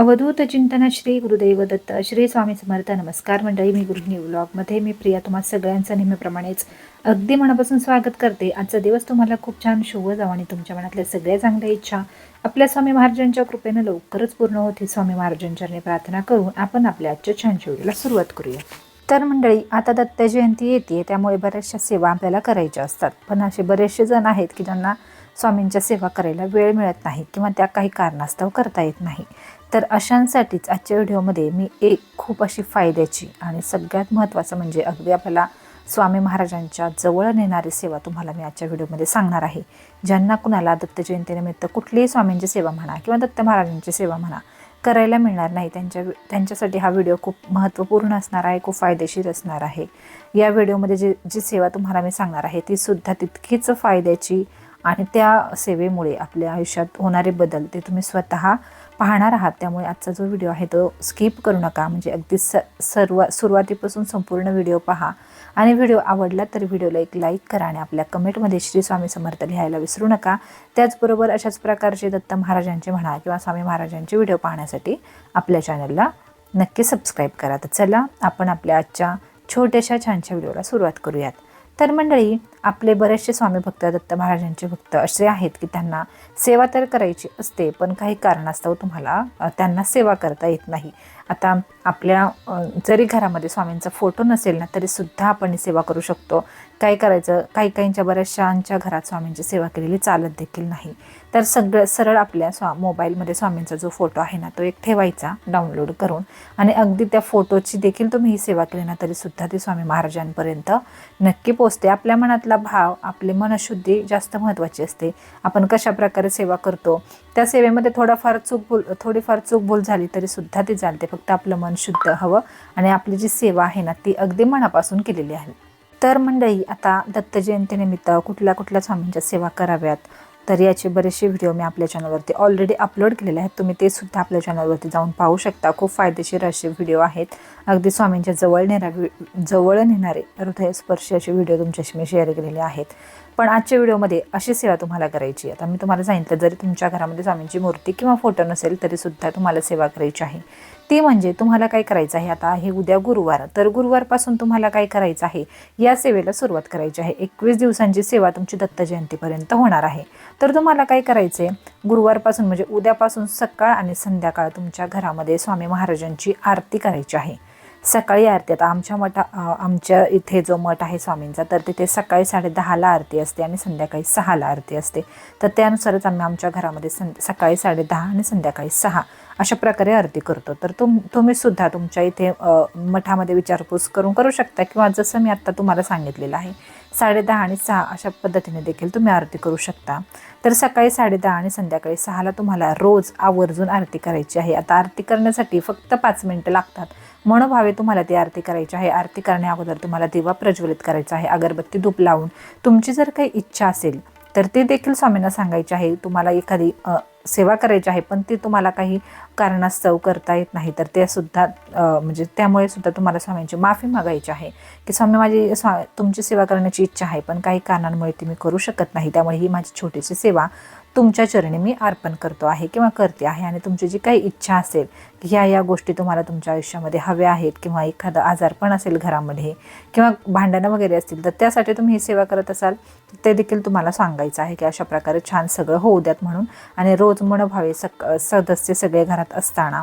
अवधूत चिंतन श्री गुरुदेव दत्त श्री स्वामी समर्थ नमस्कार मंडळी मी गुरुनी व्लॉगमध्ये मी प्रिया तुम्हा सगळ्यांचं नेहमीप्रमाणेच अगदी मनापासून स्वागत करते. आजचा दिवस तुम्हाला खूप छान शुभ जावं आणि तुमच्या मनातल्या सगळ्या चांगल्या इच्छा आपल्या स्वामी महाराजांच्या कृपेनं लवकरच पूर्ण होते स्वामी महाराजांच्या प्रार्थना करून आपण आपल्या आजच्या छान शेवटीला सुरुवात करूया. तर मंडळी आता दत्त जयंती येते त्यामुळे बऱ्याचशा सेवा आपल्याला करायच्या असतात. पण असे बरेचसे जण आहेत की ज्यांना स्वामींच्या सेवा करायला वेळ मिळत नाही किंवा त्या काही कारणास्तव करता येत नाही. तर अशांसाठीच आजच्या व्हिडिओमध्ये मी एक खूप अशी फायद्याची आणि सगळ्यात महत्त्वाचं म्हणजे अगदी आपल्याला स्वामी महाराजांच्या जवळ नेणारी सेवा तुम्हाला मी आजच्या व्हिडिओमध्ये सांगणार आहे. ज्यांना कुणाला दत्त जयंतीनिमित्त कुठलीही स्वामींची सेवा म्हणा किंवा दत्त महाराजांची सेवा म्हणा करायला मिळणार नाही त्यांच्या त्यांच्यासाठी हा व्हिडिओ खूप महत्त्वपूर्ण असणार आहे खूप फायदेशीर असणार आहे. या व्हिडिओमध्ये जे जी सेवा तुम्हाला मी सांगणार आहे ती सुद्धा तितकीच फायद्याची आणि त्या सेवेमुळे आपल्या आयुष्यात होणारे बदल ते तुम्ही स्वतः पाहणार आहात. त्यामुळे आजचा जो व्हिडिओ आहे तो स्किप करू नका. म्हणजे अगदी स सर्व सुरुवातीपासून संपूर्ण व्हिडिओ पहा. आणि व्हिडिओ आवडला तर व्हिडिओला एक लाईक करा आणि आपल्या कमेंटमध्ये श्री स्वामी समर्थ लिहायला विसरू नका. त्याचबरोबर अशाच प्रकारचे दत्त महाराजांचे म्हणा किंवा स्वामी महाराजांचे व्हिडिओ पाहण्यासाठी आपल्या चॅनलला नक्की सबस्क्राईब करा. तर चला आपण आपल्या आजच्या छोट्याशा छानशा व्हिडिओला सुरुवात करूयात. तर मंडळी आपले बरेचसे स्वामी भक्त दत्त महाराजांचे भक्त असे आहेत की त्यांना सेवा तर करायची असते पण काही कारणास्तव तुम्हाला त्यांना सेवा करता येत नाही. आता आपल्या जरी घरामध्ये स्वामींचा फोटो नसेल ना तरी सुद्धा आपण सेवा करू शकतो. काय करायचं? काही काहींच्या बऱ्याचशांच्या घरात स्वामींची सेवा केलेली चालत देखील नाही. तर सगळं सरळ आपल्या स्वा मोबाईलमध्ये स्वामींचा जो फोटो आहे ना तो एक ठेवायचा डाउनलोड करून. आणि अगदी त्या फोटोची देखील तुम्ही ही सेवा केली ना तरीसुद्धा ती स्वामी महाराजांपर्यंत नक्की पोचते आपल्या मनातला भाव आपली मनशुद्धी जास्त महत्त्वाची असते. आपण कशा प्रकारे सेवा करतो? त्या सेवेमध्ये थोडाफार चूक भूल थोडीफार चूक भूल झाली तरीसुद्धा ती चालते. फक्त आपलं मन शुद्ध हवं आणि आपली जी सेवा आहे ना ती अगदी मनापासून केलेली आहे. तर मंडळी आता दत्त जयंतीनिमित्त कुठल्या कुठल्या स्वामींच्या सेवा कराव्यात? तर याचे बरेचसे व्हिडिओ मी आपल्या चॅनलवरती ऑलरेडी अपलोड केलेले आहेत. तुम्ही ते सुद्धा आपल्या चॅनलवरती जाऊन पाहू शकता. खूप फायदेशीर असे व्हिडिओ आहेत. अगदी स्वामींच्या जवळ नेणारे जवळ नेणारे हृदयस्पर्शी असे व्हिडिओ तुमच्याशी मी शेअर केलेले आहेत. पण आजच्या व्हिडिओमध्ये अशी सेवा तुम्हाला करायची आहे. आता मी तुम्हाला सांगितलं जरी तुमच्या घरामध्ये स्वामींची मूर्ती किंवा फोटो नसेल तरी सुद्धा तुम्हाला सेवा करायची आहे. ती म्हणजे तुम्हाला काय करायचं आहे आता? आहे उद्या गुरुवार. तर गुरुवारपासून तुम्हाला काय करायचं आहे? या सेवेला सुरुवात करायची आहे. एकवीस दिवसांची सेवा तुमची दत्त जयंतीपर्यंत होणार आहे. तर तुम्हाला काय करायचं आहे गुरुवारपासून म्हणजे उद्यापासून सकाळ आणि संध्याकाळ तुमच्या घरामध्ये स्वामी महाराजांची आरती करायची आहे. सकाळी आरती आता आमच्या मठा आमच्या इथे जो मठ आहे स्वामींचा तर तिथे सकाळी साडेदहाला आरती असते आणि संध्याकाळी सहाला आरती असते. तर त्यानुसारच आम्ही आमच्या घरामध्ये सं सकाळी साडेदहा आणि संध्याकाळी सहा अशा प्रकारे आरती करतो. तर तुम तुम्ही सुद्धा तुमच्या इथे मठामध्ये विचारपूस करून करू शकता किंवा जसं मी आत्ता तुम्हाला सांगितलेलं आहे साडेदहा आणि सहा अशा पद्धतीने देखील तुम्ही आरती करू शकता. तर सकाळी साडेदहा आणि संध्याकाळी सहाला तुम्हाला रोज आवर्जून आरती करायची आहे. आता आरती करण्यासाठी फक्त पाच मिनटं लागतात. मनोभावे तुम्हाला ती आरती करायची आहे. आरती करण्या अगोदर तुम्हाला दिवा प्रज्वलित करायचा आहे. अगरबत्ती धूप लावून तुमची जर काही इच्छा असेल तर ते देखील स्वामींना सांगायची आहे. तुम्हाला एखादी सेवा करायची आहे पण ती तुम्हाला काही कारणास्तव करता येत नाही. तर ते सुद्धा म्हणजे त्यामुळे सुद्धा तुम्हाला स्वामींची माफी मागायची आहे. की स्वामी माझी स्वा तुमची सेवा करण्याची इच्छा आहे पण काही कारणांमुळे ती मी करू शकत नाही. त्यामुळे ही माझी छोटीशी सेवा तुमच्या चरणी मी अर्पण करतो आहे किंवा करते आहे. आणि तुमची जी काही इच्छा असेल की ह्या या गोष्टी तुम्हाला तुमच्या आयुष्यामध्ये हव्या आहेत किंवा एखादं आजारपण असेल घरामध्ये किंवा भांडणं वगैरे असतील तर त्यासाठी तुम्ही ही सेवा करत असाल ते देखील तुम्हाला सांगायचं आहे की अशा प्रकारे छान सगळं होऊ द्यात म्हणून. आणि रोज मनोभावे सक सदस्य सगळे घरात असताना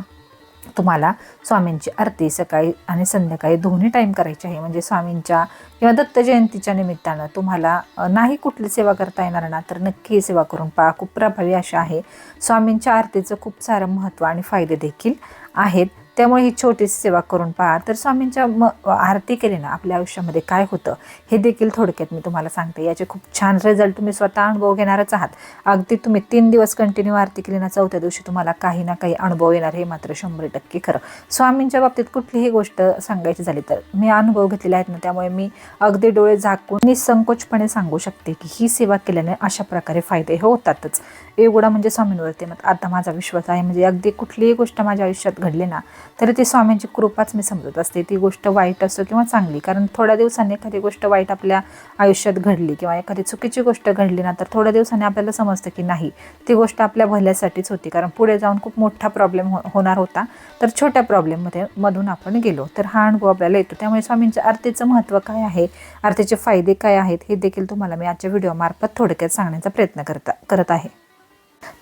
तुम्हाला स्वामींची आरती सकाळी आणि संध्याकाळी दोन्ही टाईम करायची आहे. म्हणजे स्वामींच्या किंवा दत्त जयंतीच्या निमित्तानं तुम्हाला नाही कुठली सेवा करता येणार ना तर नक्की सेवा करून पहा. खूप प्रभावी अशा आहे. स्वामींच्या आरतीचं खूप सारं महत्त्व आणि फायदे देखील आहेत. त्यामुळे ही छोटीशी सेवा करून पहा. तर स्वामींच्या म आरती केली ना आपल्या आयुष्यामध्ये काय होतं हे देखील थोडक्यात मी तुम्हाला सांगते. याचे खूप छान रिझल्ट तुम्ही स्वतः अनुभव घेणारच आहात. अगदी तुम्ही तीन दिवस कंटिन्यू आरती केली ना चौथ्या दिवशी तुम्हाला काही ना काही अनुभव येणार हे मात्र शंभर टक्के खरं. स्वामींच्या बाबतीत कुठलीही गोष्ट सांगायची झाली तर मी अनुभव घेतलेले आहेत ना त्यामुळे मी अगदी डोळे झाकून निसंकोचपणे सांगू शकते की ही सेवा केल्याने अशा प्रकारे फायदे होतातच. एवढा म्हणजे स्वामींवरती मग आता माझा विश्वास आहे. म्हणजे अगदी कुठलीही गोष्ट माझ्या आयुष्यात घडली ना तरी ती स्वामींची कृपाच मी समजत असते. ती गोष्ट वाईट असो किंवा चांगली कारण थोड्या दिवसांनी एखादी गोष्ट वाईट आपल्या आयुष्यात घडली किंवा एखादी चुकीची गोष्ट घडली ना तर थोड्या दिवसांनी आपल्याला समजतं की नाही ती गोष्ट आपल्या भल्यासाठीच होती. कारण पुढे जाऊन खूप मोठा प्रॉब्लेम हो होणार होता. तर छोट्या प्रॉब्लेममध्ये मधून आपण गेलो. तर हा अनुभव आपल्याला येतो. त्यामुळे स्वामींच्या आरतीचं महत्त्व काय आहे? आरतीचे फायदे काय आहेत? हे देखील तुम्हाला मी आजच्या व्हिडिओमार्फत थोडक्यात सांगण्याचा प्रयत्न करता करत आहे.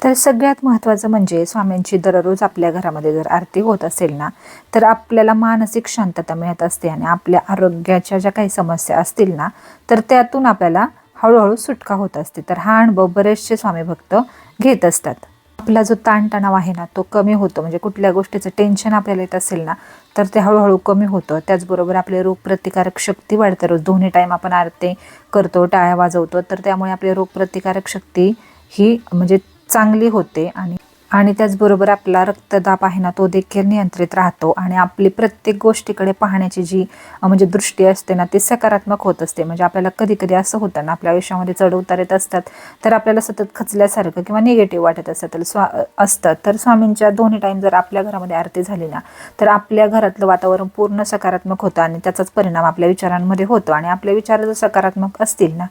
तर सगळ्यात महत्त्वाचं म्हणजे स्वामींची दररोज आपल्या घरामध्ये जर आरती होत असेल ना तर आपल्याला मानसिक शांतता मिळत असते आणि आपल्या आरोग्याच्या ज्या काही समस्या असतील ना तर त्यातून आपल्याला हळूहळू सुटका होत असते. तर हा अनुभव बरेचसे स्वामी भक्त घेत असतात. आपला जो ताणतणाव आहे ना तो कमी होतो. म्हणजे कुठल्या गोष्टीचं टेन्शन आपल्याला येत असेल ना तर ते हळूहळू कमी होतं. त्याचबरोबर आपले रोगप्रतिकारक शक्ती वाढते. रोज दोन्ही टाईम आपण आरती करतो टाळ्या वाजवतो तर त्यामुळे आपली रोगप्रतिकारक शक्ती ही म्हणजे चांगली होते आणि आणि त्याचबरोबर आपला रक्तदाब आहे ना तो देखील नियंत्रित राहतो. आणि आपली प्रत्येक गोष्टीकडे पाहण्याची जी म्हणजे दृष्टी असते ना ती सकारात्मक होत असते. म्हणजे आपल्याला कधी कधी असं होतं ना आपल्या आयुष्यामध्ये चढ उतार येत असतात तर आपल्याला सतत खचल्यासारखं किंवा निगेटिव्ह वाटत असतं. तर स्वा असतं. तर स्वामींच्या दोन्ही टाईम जर आपल्या घरामध्ये आरती झाली ना तर आपल्या घरातलं वातावरण पूर्ण सकारात्मक होतं आणि त्याचाच परिणाम आपल्या विचारांमध्ये होतो. आणि आपले विचार जर सकारात्मक असतील ना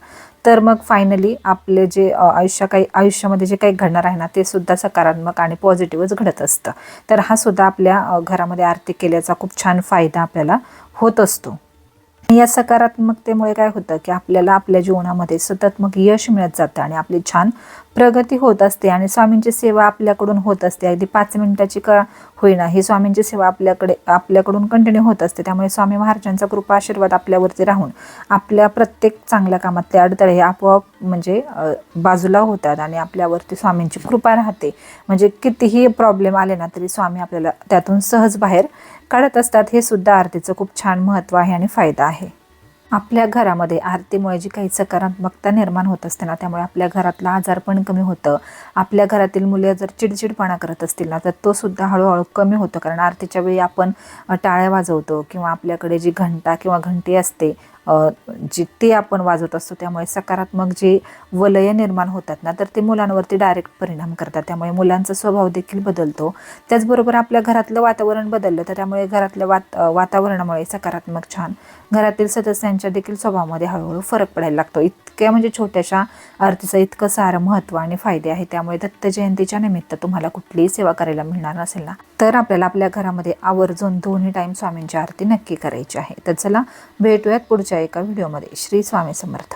तर मग फायनली आपले जे आयुष्य काही आयुष्यामध्ये जे काही घडणार आहे ना ते सुद्धा सकारात्मक आणि पॉझिटिव्हच घडत असतं. तर हा सुद्धा आपल्या घरामध्ये आरती केल्याचा खूप छान फायदा आपल्याला होत असतो. या सकारात्मकतेमुळे काय होतं की आपल्याला आपल्या जीवनामध्ये सतत मग यश मिळत जातं आणि आपली छान प्रगती होत असते आणि स्वामींची सेवा आपल्याकडून होत असते. अगदी पाच मिनिटाची का होईना. ही स्वामींची सेवा आपल्याकडे आपल्याकडून कंटिन्यू होत असते. त्यामुळे स्वामी महाराजांचा कृपा आशीर्वाद आपल्यावरती राहून आपल्या प्रत्येक चांगल्या कामातले अडथळे हे आपोआप म्हणजे बाजूला होतात आणि आपल्यावरती स्वामींची कृपा राहते. म्हणजे कितीही प्रॉब्लेम आले ना तरी स्वामी आपल्याला त्यातून सहज बाहेर काढत असतात. हे सुद्धा आरतीचं खूप छान महत्त्व आहे आणि फायदा आहे. आपल्या घरामध्ये आरतीमुळे जी काही सकारात्मकता निर्माण होत असते ना त्यामुळे आपल्या घरातलं आजार पण कमी होतं. आपल्या घरातील मुले जर चिडचिडपणा करत असतील ना तर तो सुद्धा हळूहळू कमी होतो. कारण आरतीच्या वेळी आपण टाळ्या वाजवतो किंवा आपल्याकडे जी घंटा किंवा घंटी असते जी ते आपण वाजवत असतो त्यामुळे सकारात्मक जे वलय निर्माण होतात ना तर ते मुलांवरती डायरेक्ट परिणाम करतात. त्यामुळे मुलांचा स्वभाव देखील बदलतो. त्याचबरोबर आपल्या घरातलं वातावरण बदललं तर त्यामुळे घरातल्या वात वातावरणामुळे सकारात्मक छान घरातील सदस्यांच्या देखील स्वभावामध्ये हळूहळू फरक पडायला लागतो. इतक्या म्हणजे छोट्याशा आरतीचं इतकं सारं महत्त्व आणि फायदे आहे. त्यामुळे दत्त जयंतीच्या निमित्त तुम्हाला कुठलीही सेवा करायला मिळणार नसेल ना तर आपल्याला आपल्या घरामध्ये आवर्जून दोन्ही टाईम स्वामींची आरती नक्की करायची आहे. तर चला भेटूयात पुढच्या एका व्हिडिओमध्ये श्री स्वामी समर्थ.